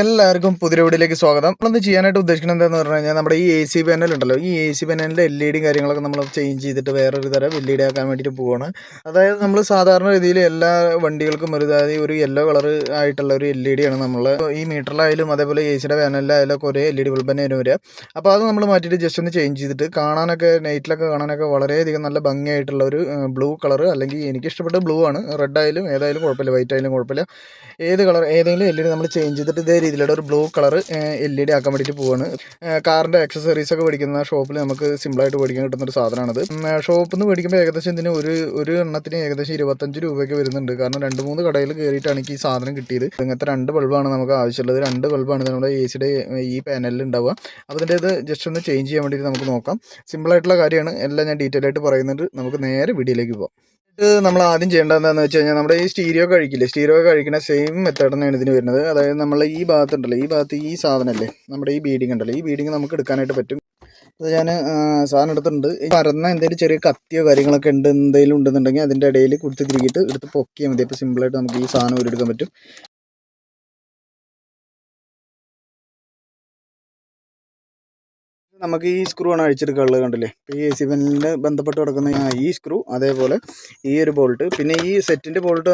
എല്ലാവർക്കും പുതിയ വീഡിയോയിലേക്ക് സ്വാഗതം. നമ്മളൊന്ന് ചെയ്യാനായിട്ട് ഉദ്ദേശിക്കുന്നത് എന്താണെന്ന് പറഞ്ഞു കഴിഞ്ഞാൽ നമ്മുടെ ഈ എ സി പാനൽ ഉണ്ടല്ലോ. ഈ എ സി പാനലിന്റെ എൽ ഇ ഡി കാര്യങ്ങളൊക്കെ നമ്മൾ ചേഞ്ച് ചെയ്തിട്ട് വേറൊരു തരം എൽ ഇ ഡി ആക്കാൻ വേണ്ടിയിട്ട് പോവാണ്. അതായത് നമ്മൾ സാധാരണ രീതിയിൽ എല്ലാ വണ്ടികൾക്കും ഒരു ഒരു യെല്ലോ കളർ ആയിട്ടുള്ള ഒരു എൽ ഇ ഡി ആണ് നമ്മൾ ഈ മീറ്ററിലായാലും അതേപോലെ എ സിയുടെ പാനലിലായാലും ഒക്കെ ഒരേ എൽ ഇ ഡി ബൾബ് തന്നെ വരിക. അപ്പോൾ അത് നമ്മൾ മാറ്റിയിട്ട് ജസ്റ്റ് ഒന്ന് ചേഞ്ച് ചെയ്തിട്ട് കാണാനൊക്കെ നൈറ്റിലൊക്കെ കാണാനൊക്കെ വളരെയധികം നല്ല ഭംഗിയായിട്ടുള്ള ഒരു ബ്ലൂ കളർ അല്ലെങ്കിൽ എനിക്ക് ഇഷ്ടപ്പെട്ട ബ്ലൂ ആണ്. റെഡ് ആയാലും ഏതായാലും കുഴപ്പമില്ല വൈറ്റ് ആയാലും കുഴപ്പമില്ല. ഏത് കളർ ഏതെങ്കിലും എൽ ഇ ഡി നമ്മൾ ചേഞ്ച് ചെയ്തിട്ട് ഇതേ രീതിയിലുള്ള ഒരു blue colour L E D ആക്കാൻ പോവാണ്. കാറിന്റെ ആക്സസറീസ് ഒക്കെ മേടിക്കുന്ന ഷോപ്പിൽ നമുക്ക് സിമ്പിളായിട്ട് മേടിക്കാൻ കിട്ടുന്ന ഒരു സാധനമാണത്. ഷോപ്പിൽ നിന്ന് മേടിക്കുമ്പോൾ ഏകദേശം ഇതിന് ഒരു ഒരു എണ്ണത്തിന് ഏകദേശം ഇരുപത്തഞ്ച് രൂപയൊക്കെ വരുന്നുണ്ട്. കാരണം രണ്ട് മൂന്ന് കടയിൽ കയറിയിട്ടാണ് എനിക്ക് ഈ സാധനം കിട്ടിയത്. ഇങ്ങനത്തെ രണ്ട് ബൾബാണ് നമുക്ക് ആവശ്യമുള്ളത്. രണ്ട് ബൾബാണ് നമ്മുടെ എ സിയുടെ ഈ പാനലിൽ ഉണ്ടാവുക. അപ്പോൾ ഇതിന്റെ ഇത് ജസ്റ്റ് ഒന്ന് ചേഞ്ച് ചെയ്യാൻ വേണ്ടിയിട്ട് നമുക്ക് നോക്കാം. സിമ്പിളായിട്ടുള്ള കാര്യമാണ്. എല്ലാം ഞാൻ ഡീറ്റെയിൽ ആയിട്ട് പറയുന്നുണ്ട്. നമുക്ക് നേരെ വീഡിയോയിലേക്ക് പോകാം ഇത് നമ്മൾ ആദ്യം ചെയ്യേണ്ടത് എന്താണെന്ന് വെച്ച് കഴിഞ്ഞാൽ നമ്മുടെ ഈ സ്റ്റീരിയോ കഴിക്കില്ലേ? സ്റ്റീരിയോ കഴിക്കുന്ന സെയിം മെത്തേഡ് തന്നെയാണ് ഇതിന് വരുന്നത്. അതായത് നമ്മൾ ഈ ഭാഗത്തുണ്ടല്ലോ ഈ ഭാഗത്ത് ഈ സാധനമല്ലേ നമ്മുടെ ഈ ബീഡിങ് ഉണ്ടല്ലോ. ഈ ബീഡിങ് നമുക്ക് എടുക്കാനായിട്ട് പറ്റും. അത് ഞാൻ സാധനം എടുത്തിട്ടുണ്ട്. പരന്ന എന്തെങ്കിലും ചെറിയ കത്തിയോ കാര്യങ്ങളൊക്കെ ഉണ്ട് എന്തെങ്കിലും ഉണ്ടെന്നുണ്ടെങ്കിൽ അതിന്റെ ഇടയിൽ കൊടുത്ത് തിരികിട്ട് എടുത്ത് പൊക്കിയാൽ മതി. അപ്പോൾ സിമ്പിളായിട്ട് നമുക്ക് ഈ സാധനം ഊരെടുക്കാൻ പറ്റും. നമുക്ക് ഈ സ്ക്രൂ ആണ് അഴിച്ചെടുക്കാനുള്ളത് കണ്ടില്ലേ? ഇപ്പോൾ ഈ എ സി പെനലിന് ബന്ധപ്പെട്ട് കിടക്കുന്ന ഈ സ്ക്രൂ അതേപോലെ ഈ ഒരു ബോൾട്ട് പിന്നെ ഈ സെറ്റിന്റെ ബോൾട്ട്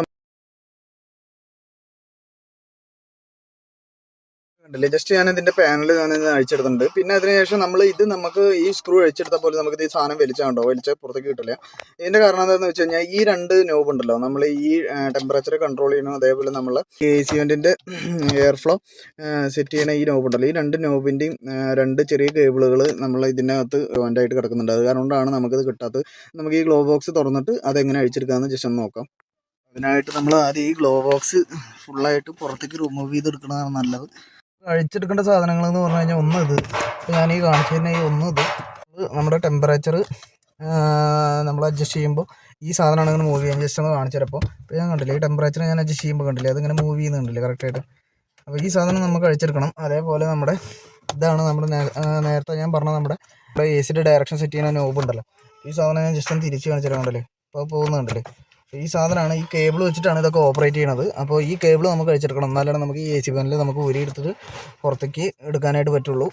കണ്ടില്ലേ? ജസ്റ്റ് ഞാൻ ഇതിന്റെ പാനൽ ഞാൻ ഇത് പിന്നെ അതിനുശേഷം നമ്മൾ ഇത് നമുക്ക് ഈ സ്ക്രൂ അഴിച്ചെടുത്ത പോലെ നമുക്ക് ഈ സാധനം വലിച്ചാണ്ടോ? വലിച്ച പുറത്തേക്ക് കിട്ടില്ല ഇതിന്റെ കാരണം എന്താണെന്ന് വെച്ച് കഴിഞ്ഞാൽ ഈ രണ്ട് നോബ് ഉണ്ടല്ലോ നമ്മൾ ഈ ടെമ്പറേച്ചർ കൺട്രോൾ ചെയ്യണം അതേപോലെ നമ്മൾ എ സി വെന്റിന്റെ എയർ ഫ്ലോ സെറ്റ് ചെയ്യണ ഈ നോബ് ഉണ്ടല്ലോ. ഈ രണ്ട് നോബിന്റെയും രണ്ട് ചെറിയ കേബിളുകൾ നമ്മൾ ഇതിനകത്ത് ആയിട്ട് കിടക്കുന്നുണ്ട്. അത് കാരണമാണ് നമുക്കിത് കിട്ടാത്തത്. നമുക്ക് ഈ ഗ്ലോ ബോക്സ് തുറന്നിട്ട് അതെങ്ങനെ അഴിച്ചെടുക്കാമെന്ന് ജസ്റ്റ് ഒന്ന് നോക്കാം. അതിനായിട്ട് നമ്മൾ ആദ്യം ഈ ഗ്ലോ ബോക്സ് ഫുള്ളായിട്ട് പുറത്തേക്ക് റിമൂവ് ചെയ്തെടുക്കുന്നതാണ് നല്ലത്. അഴിച്ചെടുക്കേണ്ട സാധനങ്ങൾ എന്ന് പറഞ്ഞു കഴിഞ്ഞാൽ ഒന്ന് ഇത് ഇപ്പോൾ ഞാൻ ഈ കാണിച്ചു തന്നെ ഈ ഒന്ന് ഇത് നമ്മുടെ ടെമ്പറേച്ചർ നമ്മൾ അഡ്ജസ്റ്റ് ചെയ്യുമ്പോൾ ഈ സാധനമാണ് ഇങ്ങനെ മൂവ് ചെയ്യാൻ ജസ്റ്റ് ഒന്ന് കാണിച്ചു തരപ്പോൾ ഇപ്പോൾ ഞാൻ കണ്ടില്ല ഈ ടെമ്പറേച്ചർ ഞാൻ അഡ്ജസ്റ്റ് ചെയ്യുമ്പോൾ കണ്ടില്ല അതിങ്ങനെ മൂവ് ചെയ്യുന്നുണ്ടല്ലേ കറക്റ്റായിട്ട് അപ്പോൾ ഈ സാധനം നമുക്ക് അഴിച്ചെടുക്കണം. അതേപോലെ നമ്മുടെ ഇതാണ് നമ്മുടെ നേരത്തെ ഞാൻ പറഞ്ഞ നമ്മുടെ എ സിയുടെ ഡയറക്ഷൻ സെറ്റ് ചെയ്യുന്ന നോബ് ഉണ്ടല്ലോ. ഈ സാധനം ഞാൻ ജസ്റ്റ് ഒന്ന് തിരിച്ച് കാണിച്ചു തരാം കണ്ടല്ലേ? അപ്പോൾ പോകുന്നുണ്ടല്ലേ? ഈ സാധനമാണ് ഈ കേബിൾ വെച്ചിട്ടാണ് ഇതൊക്കെ ഓപ്പറേറ്റ് ചെയ്യണത്. അപ്പോൾ ഈ കേബിൾ നമുക്ക് അഴിച്ചെടുക്കണം. എന്നാലാണ് നമുക്ക് ഈ എ സി പാനൽ നമുക്ക് എടുത്തിട്ട് പുറത്തേക്ക് എടുക്കാനായിട്ട് പറ്റുള്ളൂ.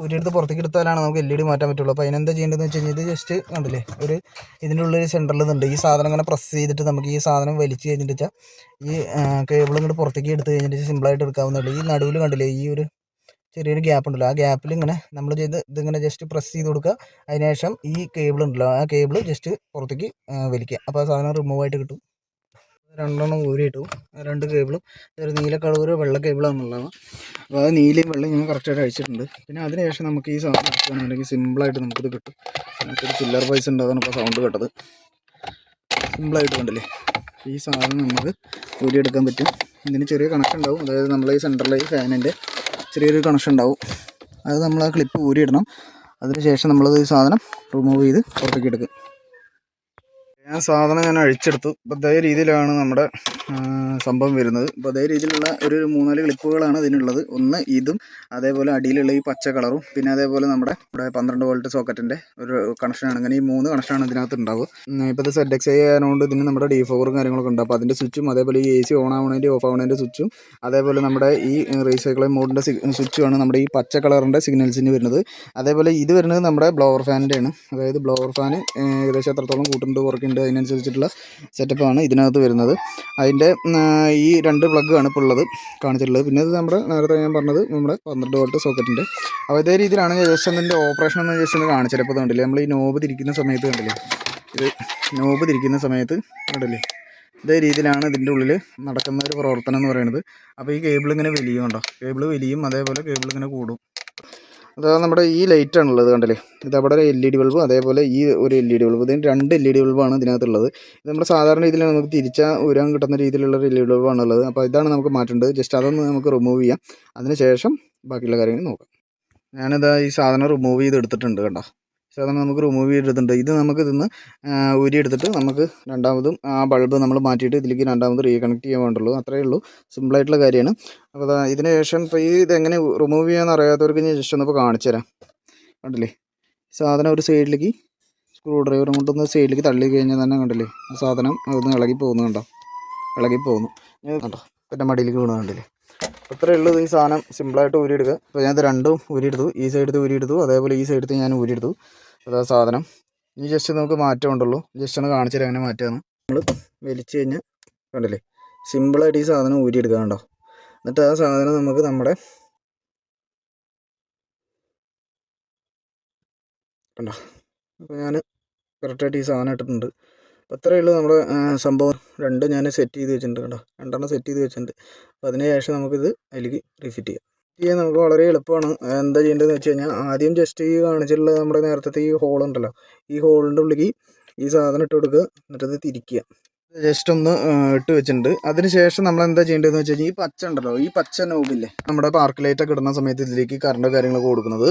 ഊരി എടുത്ത് പുറത്തേക്ക് എടുത്താലാണ് നമുക്ക് എൽ ഇ ഡി മാറ്റാൻ പറ്റുള്ളൂ. അപ്പോൾ അതിനെന്താ ചെയ്യേണ്ടതെന്ന് വെച്ച് കഴിഞ്ഞാൽ ഇത് ജസ്റ്റ് കണ്ടില്ലേ ഒരു ഇതിന്റെ ഉള്ളിൽ സെന്ററിൽ ഇതുണ്ട്. ഈ സാധനം ഇങ്ങനെ പ്രസ് ചെയ്തിട്ട് നമുക്ക് ഈ സാധനം വലിച്ച് കഴിഞ്ഞിട്ട് വെച്ചാൽ ഈ കേബിൾ ഇങ്ങോട്ട് പുറത്തേക്ക് എടുത്ത് കഴിഞ്ഞിട്ട് സിമ്പിളായിട്ട് എടുക്കാവുന്നുള്ളൂ ഈ നടുവിൽ കണ്ടില്ലേ ഈ ഒരു ചെറിയൊരു ഗ്യാപ്പ് ഉണ്ടല്ലോ. ആ ഗ്യാപ്പിൽ ഇങ്ങനെ നമ്മൾ ചെയ്ത് ഇതിങ്ങനെ ജസ്റ്റ് പ്രസ് ചെയ്ത് കൊടുക്കുക. അതിനുശേഷം ഈ കേബിൾ ഉണ്ടല്ലോ ആ കേബിൾ ജസ്റ്റ് പുറത്തേക്ക് വലിക്കുക. അപ്പോൾ ആ സാധനം റിമൂവ് ആയിട്ട് കിട്ടും. രണ്ടെണ്ണം ഊരി ഇട്ടു. രണ്ട് കേബിളും ഒരു നീല കളറ് വെള്ള കേബിളാണെന്നുള്ളതാണ് അപ്പോൾ അത് നീലയും വെള്ളം ഞാൻ കറക്റ്റായിട്ട് അഴിച്ചിട്ടുണ്ട്. പിന്നെ അതിനുശേഷം നമുക്ക് ഈ സാധനം അടിക്കുകയാണെന്നുണ്ടെങ്കിൽ സിമ്പിളായിട്ട് നമുക്കിത് കിട്ടും. നമുക്കൊരു ചില്ലർ പൈസ ഉണ്ട് അതാണ് ഇപ്പോൾ സൗണ്ട് കേട്ടത്. സിമ്പിളായിട്ട് കണ്ടില്ലേ? ഈ സാധനം നമുക്ക് ഊരിയെടുക്കാൻ പറ്റും. ഇതിന് ചെറിയ കണക്ഷൻ ഉണ്ടാവും. അതായത് നമ്മൾ ഈ സെന്ററിലെ ഫാനിന്റെ ചെറിയൊരു കണക്ഷൻ ഉണ്ടാവും. അത് നമ്മൾ ആ ക്ലിപ്പ് ഊരിയിടണം. അതിനുശേഷം നമ്മളത് സാധനം റിമൂവ് ചെയ്ത് പുറത്തേക്ക് എടുക്കും ഞാൻ സാധനം ഞാൻ അഴിച്ചെടുത്തു. അപ്പോൾ അതേ രീതിയിലാണ് നമ്മുടെ സംഭവം വരുന്നത്. അപ്പോൾ അതേ രീതിയിലുള്ള ഒരു മൂന്നാൽ ക്ലിപ്പുകളാണ് ഇതിനുള്ളത്. ഒന്ന് ഇതും അതേപോലെ അടിയിലുള്ള ഈ പച്ച കളറും പിന്നെ അതേപോലെ നമ്മുടെ ഇവിടെ പന്ത്രണ്ട് വോൾട്ട് സോക്കറ്റിന്റെ ഒരു കണക്ഷനാണ് അങ്ങനെ ഈ മൂന്ന് കണക്ഷനാണ് ഇതിനകത്ത് ഉണ്ടാവുക. ഇപ്പോൾ ഇത് സെറ്റ് എക്സ് ആയതുകൊണ്ട് ഇതിന് നമ്മുടെ ഡിഫോറും കാര്യങ്ങളൊക്കെ ഉണ്ട്. അപ്പോൾ അതിന്റെ സ്വിച്ചും അതേപോലെ ഈ എ സി ഓൺ ആവണതിന്റെ ഓഫ് ആവണതിന്റെ സ്വിച്ചും അതേപോലെ നമ്മുടെ ഈ റീസൈക്ലിംഗ് മോഡിന്റെ സ്വിച്ചുമാണ് നമ്മുടെ ഈ പച്ച കളറിന്റെ സിഗ്നൽസിന് വരുന്നത്. അതേപോലെ ഇത് വരുന്നത് നമ്മുടെ ബ്ലോവർ ഫാനിന്റെയാണ് അതായത് ബ്ലോവർ ഫാൻ ഏകദേശം എത്രത്തോളം കൂട്ടുണ്ട് കുറയ്ക്കുന്നുണ്ട് അതിനനുസരിച്ചിട്ടുള്ള സെറ്റപ്പാണ് ഇതിനകത്ത് വരുന്നത്. അതിന്റെ ഈ രണ്ട് പ്ലഗ്ഗാണ് ഇപ്പോൾ ഉള്ളത് കാണിച്ചിട്ടുള്ളത്. പിന്നെ നമ്മുടെ നേരത്തെ ഞാൻ പറഞ്ഞത് നമ്മുടെ പന്ത്രണ്ട് വോൾട്ട് സോക്കറ്റിന്റെ അപ്പോൾ ഇതേ രീതിയിലാണ് ജസ്റ്റ് അതിന്റെ ഓപ്പറേഷൻ എന്ന് ജസ്റ്റ് ഒന്ന് കാണിച്ചത് കണ്ടില്ലേ? നമ്മൾ ഈ നോബ് തിരിക്കുന്ന സമയത്ത് കണ്ടില്ലേ? ഇത് നോബ് തിരിക്കുന്ന സമയത്ത് കണ്ടില്ലേ? ഇതേ രീതിയിലാണ് ഇതിന്റെ ഉള്ളിൽ നടക്കുന്ന ഒരു പ്രവർത്തനം എന്ന് പറയുന്നത്. അപ്പോൾ ഈ കേബിൾ ഇങ്ങനെ വലിയ കേബിൾ വലിയും അതേപോലെ കേബിൾ ഇങ്ങനെ കൂടും. അതായത് നമ്മുടെ ഈ ലൈറ്റ് ആണുള്ളത് കണ്ടല്ലേ? ഇത് അവിടെ ഒരു എൽ ഇ ഡി ബൾബും അതേപോലെ ഈ ഒരു എൽ ഇ ഡി ബൾബ് ഇതിന് രണ്ട് എൽ ഇ ഡി ബൾബാണ് ഇതിനകത്തുള്ളത്. ഇത് നമ്മുടെ സാധാരണ രീതിയിൽ നമുക്ക് തിരിച്ചാൽ ഉരാൻ കിട്ടുന്ന രീതിയിലുള്ള ഒരു എൽ ഇ ഡി ബൾബാണ് ഉള്ളത് അപ്പോൾ ഇതാണ് നമുക്ക് മാറ്റേണ്ടത്. ജസ്റ്റ് അതൊന്ന് നമുക്ക് റിമൂവ് ചെയ്യാം. അതിനുശേഷം ബാക്കിയുള്ള കാര്യങ്ങൾ നോക്കാം. ഞാനിതാ ഈ സാധനം റിമൂവ് ചെയ്ത് എടുത്തിട്ടുണ്ട് കണ്ടോ? സാധനം നമുക്ക് റിമൂവ് ചെയ്തെടുത്തിട്ടുണ്ട് ഇത് നമുക്ക് ഇതിന്ന് ഊരി എടുത്തിട്ട് നമുക്ക് രണ്ടാമതും ആ ബൾബ് നമ്മൾ മാറ്റിയിട്ട് ഇതിലേക്ക് രണ്ടാമത് റീകണക്ട് ചെയ്യാൻ വേണ്ടുള്ളൂ അത്രയേ ഉള്ളൂ. സിമ്പിളായിട്ടുള്ള കാര്യമാണ്. അപ്പോൾ ഇതിന് ശേഷം ഇപ്പോൾ ഈ ഇതെങ്ങനെ റിമൂവ് ചെയ്യാമെന്ന് അറിയാത്തവർക്ക് ഞാൻ ജസ്റ്റ് ഒന്നിപ്പോൾ കാണിച്ചു തരാം. കണ്ടില്ലേ? സാധനം ഒരു സൈഡിലേക്ക് സ്ക്രൂ ഡ്രൈവറും കൊണ്ടൊന്ന് സൈഡിലേക്ക് തള്ളി കഴിഞ്ഞാൽ തന്നെ കണ്ടില്ലേ? ആ സാധനം അതൊന്ന് ഇളകി പോകുന്നു കണ്ടോ? ഇളകി പോകുന്നു. കണ്ടോ? പിന്നെ മടിയിലേക്ക് വീണു കണ്ടില്ലേ? അത്രേ ഉള്ളൂ ഈ സാധനം സിമ്പിളായിട്ട് ഊരിയെടുക്കുക. അപ്പോൾ ഞാനത് രണ്ടും ഊരിയെടുത്തു. ഈ സൈഡത്ത് ഊരിയെടുത്തു. അതേപോലെ ഈ സൈഡത്ത് ഞാൻ ഊരിയെടുത്തു. അതാ സാധനം. ഇനി ജസ്റ്റ് നമുക്ക് മാറ്റം ഉണ്ടുള്ളൂ ജസ്റ്റ് ഒന്ന് കാണിച്ചു തരാം അങ്ങനെ മാറ്റാണ് നമ്മൾ വലിച്ചു കഴിഞ്ഞാൽ കണ്ടില്ലേ? സിമ്പിളായിട്ട് ഈ സാധനം ഊരിയെടുക്കുക കണ്ടോ? എന്നിട്ട് ആ സാധനം നമുക്ക് നമ്മുടെ കണ്ടോ? അപ്പോൾ ഞാൻ കറക്റ്റായിട്ട് ഈ സാധനം ഇട്ടിട്ടുണ്ട്. അപ്പോൾ അത്രയേ ഉള്ളൂ നമ്മുടെ സംഭവം. രണ്ട് ഞാൻ സെറ്റ് ചെയ്ത് വെച്ചിട്ടുണ്ട് കണ്ടോ? രണ്ടെണ്ണം സെറ്റ് ചെയ്ത് വെച്ചിട്ടുണ്ട്. അപ്പോൾ അതിന് ശേഷം നമുക്കിത് അതിലേക്ക് റീഫിറ്റ് ചെയ്യാം. ചെയ്യാൻ നമുക്ക് വളരെ എളുപ്പമാണ്. എന്താ ചെയ്യേണ്ടതെന്ന് വെച്ച് കഴിഞ്ഞാൽ ആദ്യം ജസ്റ്റ് ഈ കാണിച്ചിട്ടുള്ള നമ്മുടെ നേരത്തെ ഈ ഹോൾ ഉണ്ടല്ലോ ഈ ഹോളിന്റെ ഉള്ളിലേക്ക് ഈ സാധനം ഇട്ട് കൊടുക്കുക. എന്നിട്ടത് തിരിക്കുക. ജസ്റ്റ് ഒന്ന് ഇട്ട് വെച്ചിട്ടുണ്ട്. അതിനുശേഷം നമ്മൾ എന്താ ചെയ്യേണ്ടതെന്ന് വെച്ച് കഴിഞ്ഞാൽ ഈ പച്ച ഉണ്ടല്ലോ ഈ പച്ച നോബില്ലേ നമ്മുടെ പാർക്ക് ലൈറ്റൊക്കെ ഇടുന്ന സമയത്ത് ഇതിലേക്ക് കറണ്ട് കാര്യങ്ങളൊക്കെ കൊടുക്കുന്നത്.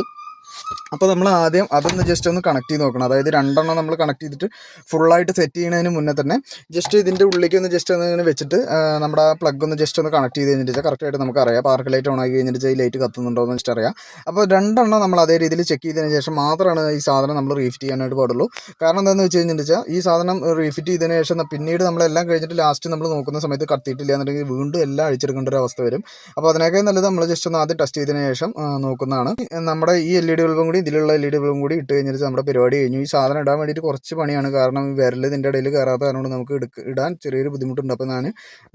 അപ്പോൾ നമ്മൾ ആദ്യം അതൊന്ന് ജസ്റ്റ് ഒന്ന് കണക്ട് ചെയ്ത് നോക്കണം. അതായത് രണ്ടെണ്ണം നമ്മൾ കണക്ട് ചെയ്തിട്ട് ഫുള്ളായിട്ട് സെറ്റ് ചെയ്യുന്നതിന് മുന്നേ തന്നെ ജസ്റ്റ് ഇതിന്റെ ഉള്ളിലേക്ക് ഒന്ന് ജസ്റ്റ് ഒന്ന് ഇങ്ങനെ വെച്ചിട്ട് നമ്മുടെ പ്ലഗ് ഒന്ന് ജസ്റ്റ് ഒന്ന് കണക്ട് ചെയ്ത് കഴിഞ്ഞിട്ട് കറക്റ്റായിട്ട് നമുക്ക് അറിയാം. പാർക്ക് ലൈറ്റ് ഓൺ കഴിഞ്ഞിട്ട് ഈ ലൈറ്റ് കത്തുന്നുണ്ടോ എന്ന് വെച്ചിട്ട് അറിയാം. അപ്പോൾ രണ്ടെണ്ണം നമ്മൾ അതേ രീതിയിൽ ചെക്ക് ചെയ്തതിന് ശേഷം മാത്രമാണ് ഈ സാധനം നമ്മൾ റീഫിറ്റ് ചെയ്യാനായിട്ട് പാടുള്ളൂ. കാരണം എന്താണെന്ന് വെച്ച് കഴിഞ്ഞിട്ടുണ്ടെച്ചാൽ ഈ സാധനം റീഫിറ്റ് ചെയ്തതിന് ശേഷം പിന്നീട് നമ്മളെല്ലാം കഴിഞ്ഞിട്ട് ലാസ്റ്റ് നമ്മൾ നോക്കുന്ന സമയത്ത് കത്തിയിട്ടില്ല എന്നുണ്ടെങ്കിൽ വീണ്ടും എല്ലാം അഴിച്ചെടുക്കേണ്ട ഒരു അവസ്ഥ വരും. അപ്പോൾ അതിനേക്കാൾ നല്ലത് നമ്മൾ ജസ്റ്റ് ഒന്ന് ആദ്യം ടെസ്റ്റ് ചെയ്തതിന് ശേഷം നോക്കുന്നതാണ്. നമ്മുടെ ഈ എൽ ഇ ഡി ബൾബും കൂടി ഇതിലുള്ള എൽ ഇ ഡി ബൾബും കൂടി ഇട്ട് കഴിഞ്ഞിട്ട് നമ്മുടെ പരിപാടി കഴിഞ്ഞു. ഈ സാധനം ഇടാൻ വേണ്ടിയിട്ട് കുറച്ച് പണിയാണ്. കാരണം വിരൽ ഇതിന്റെ ഇടയിൽ കയറാത്ത കാരണം നമുക്ക് എടുക്ക ഇടാൻ ചെറിയൊരു ബുദ്ധിമുട്ടുണ്ട്. അപ്പോൾ ഞാൻ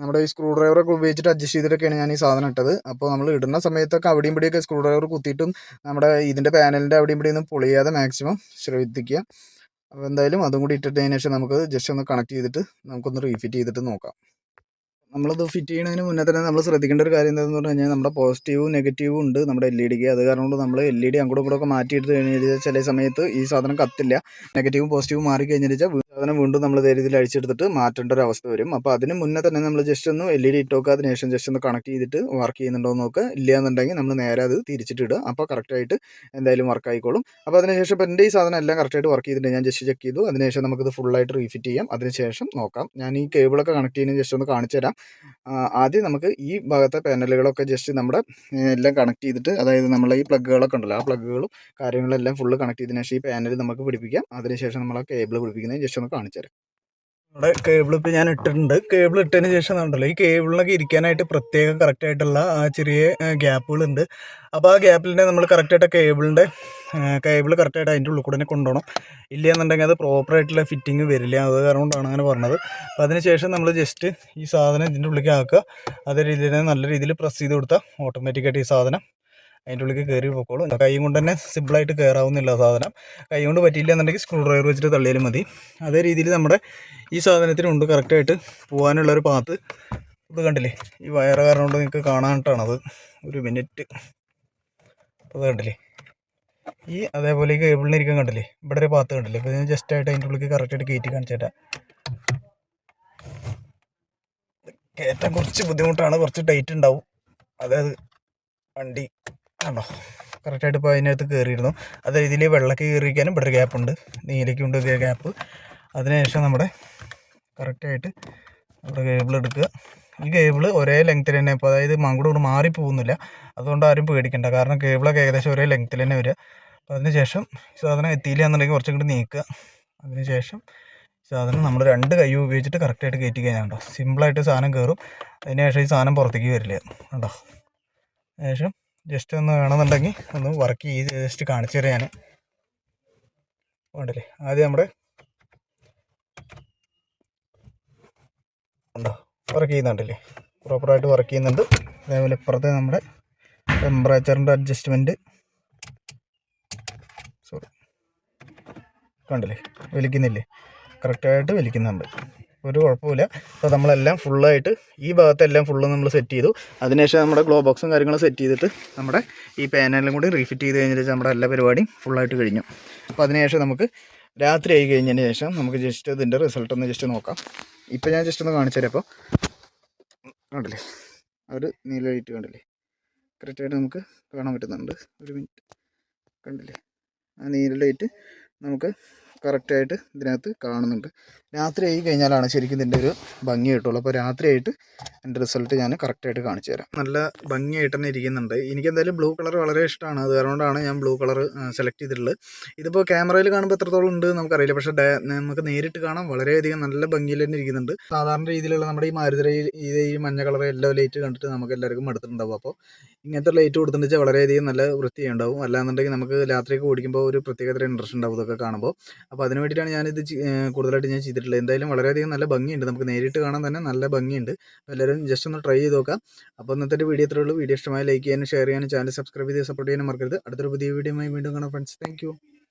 നമ്മുടെ ഈ സ്ക്രൂ ഡ്രൈവറൊക്കെ ഉപയോഗിച്ചിട്ട് അഡ്ജസ്റ്റ് ചെയ്തിട്ടൊക്കെയാണ് ഞാൻ ഈ സാധനം ഇട്ടത്. അപ്പോൾ നമ്മൾ ഇടുന്ന സമയത്തൊക്കെ അവിടെയും ഇവിടെയൊക്കെ സ്ക്രൂ ഡ്രൈവർ കുത്തിയിട്ടും നമ്മുടെ ഇതിന്റെ പാനലിന്റെ അവിടെയും ഇവിടെയും ഒന്നും പൊളിയാതെ മാക്സിമം ശ്രദ്ധിക്കുക. അപ്പോൾ എന്തായാലും അതും കൂടി ഇട്ടിട്ടതിന് ശേഷം നമുക്ക് ജസ്റ്റ് ഒന്ന് കണക്ട് ചെയ്തിട്ട് നമുക്കൊന്ന് റീഫിറ്റ് ചെയ്തിട്ട് നോക്കാം. നമ്മളത് ഫിറ്റ് ചെയ്യുന്നതിന് മുന്നേ തന്നെ നമ്മൾ ശ്രദ്ധിക്കേണ്ട ഒരു കാര്യം എന്താണെന്ന് പറഞ്ഞു കഴിഞ്ഞാൽ നമ്മുടെ പോസിറ്റീവും നെഗറ്റീവും ഉണ്ട് നമ്മുടെ എൽ ഇ ഡിക്ക് അത് കാരണം കൊണ്ട് നമ്മൾ എൽ ഇ ഡി അങ്ങോട്ടും ഇങ്ങോട്ടും ഒക്കെ മാറ്റിയെടുത്ത് കഴിഞ്ഞാൽ ചില സമയത്ത് ഈ സാധനം കത്തില്ല. നെഗറ്റീവും പോസിറ്റീവും മാറി കഴിഞ്ഞാൽ സാധനം വീണ്ടും നമ്മൾ രീതിയിൽ അഴിച്ചെടുത്തിട്ട് മാറ്റേണ്ട ഒരു അവസ്ഥ വരും. അപ്പോൾ അതിന് മുന്നേ തന്നെ നമ്മൾ ജസ്റ്റ് ഒന്ന് എൽ ഇ ഡി ഇട്ട് നോക്കുക അതിന് ശേഷം ജസ്റ്റ് ഒന്ന് കണക്ട് ചെയ്തിട്ട് വർക്ക് ചെയ്യുന്നുണ്ടോ എന്ന് നോക്കുക ഇല്ല എന്നുണ്ടെങ്കിൽ നമ്മൾ നേരെ അത് തിരിച്ചിട്ട് ഇടുക. അപ്പോൾ കറക്റ്റായിട്ട് എന്തായാലും വർക്ക് ആയിക്കോളും. അപ്പോൾ അതിനുശേഷം ഇപ്പോൾ എന്റെ ഈ സാധനം എല്ലാം കറക്റ്റായിട്ട് വർക്ക് ചെയ്തിട്ടുണ്ട്. ഞാൻ ജസ്റ്റ് ചെക്ക് ചെയ്തു. അതിനുശേഷം നമുക്കിത് ഫുള്ളായിട്ട് റീഫിറ്റ് ചെയ്യാം. അതിനുശേഷം നോക്കാം. ഞാൻ ഈ കേബിളൊക്കെ കണക്ട് ചെയ്യുന്നതിന് ജസ്റ്റ് ഒന്ന് കാണിച്ചു തരാം. ആദ്യം നമുക്ക് ഈ ഭാഗത്തെ പാനലുകളൊക്കെ ജസ്റ്റ് നമ്മുടെ എല്ലാം കണക്ട് ചെയ്തിട്ട് അതായത് നമ്മളെ ഈ പ്ലഗുകളൊക്കെ ഉണ്ടല്ലോ. ആ പ്ലഗുകളും കാര്യങ്ങളെല്ലാം ഫുള്ള് കണക്ട് ചെയ്തതിനു ശേഷം ഈ പാനൽ നമുക്ക് പിടിപ്പിക്കാം. അതിനുശേഷം നമ്മൾ ആ കേബിൾ പിടിപ്പിക്കുന്നത് ജസ്റ്റ് ഒന്ന് കാണിച്ചു തരാം. നമ്മുടെ കേബിൾ ഇപ്പോൾ ഞാൻ ഇട്ടിട്ടുണ്ട്. കേബിൾ ഇട്ടതിന് ശേഷം ഉണ്ടല്ലോ ഈ കേബിളിനൊക്കെ ഇരിക്കാനായിട്ട് പ്രത്യേകം കറക്റ്റ് ആയിട്ടുള്ള ആ ചെറിയ ഗ്യാപ്പുകളുണ്ട്. അപ്പോൾ ആ ഗ്യാപ്പിലിന്റെ നമ്മൾ കറക്റ്റായിട്ട് കേബിളിന്റെ കേബിൾ കറക്റ്റായിട്ട് അതിന്റെ ഉള്ളിൽ കൂടെ തന്നെ കൊണ്ടുപോകണം. ഇല്ലയെന്നുണ്ടെങ്കിൽ അത് പ്രോപ്പറായിട്ടുള്ള ഫിറ്റിംഗ് വരില്ല. അത് കാരണം കൊണ്ടാണ് അങ്ങനെ പറഞ്ഞത്. അപ്പോൾ അതിനുശേഷം നമ്മൾ ജസ്റ്റ് ഈ സാധനം ഇതിന്റെ ഉള്ളിലേക്ക് ആക്കുക. അതേ രീതിയിൽ നല്ല രീതിയിൽ പ്രസ് ചെയ്ത് കൊടുത്താൽ ഓട്ടോമാറ്റിക്കായിട്ട് ഈ സാധനം അതിന്റെ ഉള്ളിൽ കയറി പൊക്കോളും. കൈ കൊണ്ട് തന്നെ സിമ്പിളായിട്ട് കയറാവുന്നില്ല സാധനം. കൈ കൊണ്ട് പറ്റിയില്ല എന്നുണ്ടെങ്കിൽ സ്ക്രൂ ഡ്രൈവർ വെച്ചിട്ട് തള്ളിയാലും മതി. അതേ രീതിയിൽ നമ്മുടെ ഈ സാധനത്തിനുണ്ട് കറക്റ്റായിട്ട് പോകാനുള്ള ഒരു പാത്ത് ഇത് കണ്ടില്ലേ? ഈ വയർ കാരണം കൊണ്ട് നിങ്ങൾക്ക് കാണാനായിട്ടാണത് ഒരു മിനിറ്റ് അത് കണ്ടില്ലേ? ഈ അതേപോലെ കേബിളിന് ഇരിക്കാൻ കണ്ടില്ലേ? ഇവിടെ ഒരു പാത്ത് കണ്ടില്ലേ? അപ്പോൾ ഞാൻ ജസ്റ്റ് ആയിട്ട് അതിന്റെ ഉള്ളിൽ കറക്റ്റായിട്ട് കയറ്റി കാണിച്ചേട്ടാ കയറ്റാൻ കുറച്ച് ബുദ്ധിമുട്ടാണ്. കുറച്ച് ടൈറ്റ് ഉണ്ടാവും. അതായത് വണ്ടി കണ്ടോ? കറക്റ്റായിട്ട് ഇപ്പോൾ അതിനകത്ത് കയറിയിരുന്നു അത് ഇതിൽ വെള്ളക്ക് കയറിയിരിക്കാനും ഇവിടെ ഒരു ഉണ്ട്. ഇതേ ഗ്യാപ്പ് അതിനുശേഷം നമ്മുടെ കറക്റ്റായിട്ട് നമ്മുടെ കേബിൾ എടുക്കുക. ഈ കേബിൾ ഒരേ ലെങ്ത്തിൽ തന്നെ ഇപ്പോൾ അതായത് മങ്ങോട്ട് കൊണ്ട് മാറി പോകുന്നില്ല. അതുകൊണ്ട് ആരും പേടിക്കണ്ട. കാരണം കേബിളൊക്കെ ഏകദേശം ഒരേ ലെങ്ത്തിൽ തന്നെ വരിക. അപ്പോൾ അതിനുശേഷം സാധനം എത്തിയില്ല എന്നുണ്ടെങ്കിൽ കുറച്ചും കൂടി നീക്കുക. അതിനുശേഷം സാധനം നമ്മൾ രണ്ട് കൈ ഉപയോഗിച്ചിട്ട് കറക്റ്റായിട്ട് കയറ്റി കഴിഞ്ഞാൽ കേട്ടോ സിമ്പിളായിട്ട് സാധനം കയറും അതിനുശേഷം ഈ സാധനം പുറത്തേക്ക് വരില്ല. കേട്ടോ ശേഷം ജസ്റ്റ് ഒന്ന് വേണമെന്നുണ്ടെങ്കിൽ ഒന്ന് വർക്ക് ചെയ്ത് ജസ്റ്റ് കാണിച്ചു തരാം ഞാൻ. വേണ്ടല്ലേ ആദ്യം നമ്മുടെ ഉണ്ടോ? വർക്ക് ചെയ്യുന്നുണ്ടല്ലേ? പ്രോപ്പറായിട്ട് വർക്ക് ചെയ്യുന്നുണ്ട്. അതേപോലെ ഇപ്പുറത്തെ നമ്മുടെ ടെമ്പറേച്ചറിന്റെ അഡ്ജസ്റ്റ്മെന്റ് സോറി കണ്ടില്ലേ? വലിക്കുന്നില്ലേ? കറക്റ്റായിട്ട് വലിക്കുന്നുണ്ട്. ഒരു കുഴപ്പമില്ല അപ്പോൾ നമ്മളെല്ലാം ഫുള്ളായിട്ട് ഈ ഭാഗത്തെല്ലാം ഫുള്ള് നമ്മൾ സെറ്റ് ചെയ്തു. അതിനുശേഷം നമ്മുടെ ഗ്ലോ ബോക്സും കാര്യങ്ങളും സെറ്റ് ചെയ്തിട്ട് നമ്മുടെ ഈ പാനലും കൂടി റീഫിറ്റ് ചെയ്ത് കഴിഞ്ഞിട്ട് നമ്മുടെ എല്ലാ പരിപാടിയും ഫുള്ളായിട്ട് കഴിഞ്ഞു. അപ്പോൾ അതിനുശേഷം നമുക്ക് രാത്രി ആയി കഴിഞ്ഞതിന് ശേഷം നമുക്ക് ജസ്റ്റ് ഇതിന്റെ റിസൾട്ട് ഒന്ന് ജസ്റ്റ് നോക്കാം. ഇപ്പോൾ ഞാൻ ജസ്റ്റ് ഒന്ന് കാണിച്ചു തരാം അപ്പോൾ കണ്ടില്ലേ? ഒരു നീല ലൈറ്റ് കണ്ടില്ലേ? കറക്റ്റായിട്ട് നമുക്ക് കാണാൻ പറ്റുന്നുണ്ട്. ഒരു മിനിറ്റ് കണ്ടില്ലേ? ആ നീല ലൈറ്റ് നമുക്ക് കറക്റ്റായിട്ട് ഇതിനകത്ത് കാണുന്നുണ്ട്. രാത്രി ആയി കഴിഞ്ഞാലാണ് ശരിക്കും ഇതിന്റെ ഒരു ഭംഗി കിട്ടുള്ളൂ. അപ്പോൾ രാത്രിയായിട്ട് എന്റെ റിസൾട്ട് ഞാൻ കറക്റ്റായിട്ട് കാണിച്ചു തരാം. നല്ല ഭംഗിയായിട്ട് തന്നെ ഇരിക്കുന്നുണ്ട്. എനിക്കെന്തായാലും ബ്ലൂ കളർ വളരെ ഇഷ്ടമാണ്. അത് അതുകൊണ്ടാണ് ഞാൻ ബ്ലൂ കളർ സെലക്ട് ചെയ്തിട്ടുള്ളത്. ഇതിപ്പോൾ ക്യാമറയിൽ കാണുമ്പോൾ എത്രത്തോളം ഉണ്ട് നമുക്കറിയില്ല. പക്ഷേ നമുക്ക് നേരിട്ട് കാണാം വളരെയധികം നല്ല ഭംഗിയിൽ തന്നെ ഇരിക്കുന്നുണ്ട്. സാധാരണ രീതിയിലുള്ള നമ്മുടെ ഈ മാരുതിരയിൽ ഈ മഞ്ഞ കളർ യെല്ലോ ലൈറ്റ് കണ്ടിട്ട് നമുക്ക് എല്ലാവർക്കും എടുത്തിട്ടുണ്ടാവും അപ്പോൾ ഇങ്ങനത്തെ ലൈറ്റ് കൊടുത്തിട്ട് വെച്ചാൽ വളരെയധികം നല്ല വൃത്തിയുണ്ടാവും. അല്ലാന്നുണ്ടെങ്കിൽ നമുക്ക് രാത്രിയൊക്കെ ഓടിക്കുമ്പോൾ ഒരു പ്രത്യേകത ഇൻട്രസ്റ്റ് ഉണ്ടാവും ഇതൊക്കെ കാണുമ്പോൾ. അപ്പോൾ അതിന് വേണ്ടിയിട്ടാണ് ഞാനിത് കൂടുതലായിട്ട് ഞാൻ ചെയ്തിട്ടുള്ളത്. എന്തായാലും വളരെയധികം നല്ല ഭംഗിയുണ്ട്. നമുക്ക് നേരിട്ട് കാണാൻ തന്നെ നല്ല ഭംഗിയുണ്ട്. എല്ലാവരും ജസ്റ്റ് ഒന്ന് ട്രൈ ചെയ്ത് നോക്കാം. അപ്പോൾ ഇന്നത്തെ വീഡിയോ ഇത്രയേ ഉള്ളൂ. വീഡിയോ ഇഷ്ടമായി ലൈക്ക് ചെയ്യാനും ഷെയർ ചെയ്യാനും ചാനൽ സബ്സ്ക്രൈബ് ചെയ്ത് സപ്പോർട്ട് ചെയ്യാനും മറക്കരുത്. അടുത്തൊരു പുതിയ വീഡിയോയുമായി വീണ്ടും കാണാം ഫ്രണ്ട്സ് താങ്ക്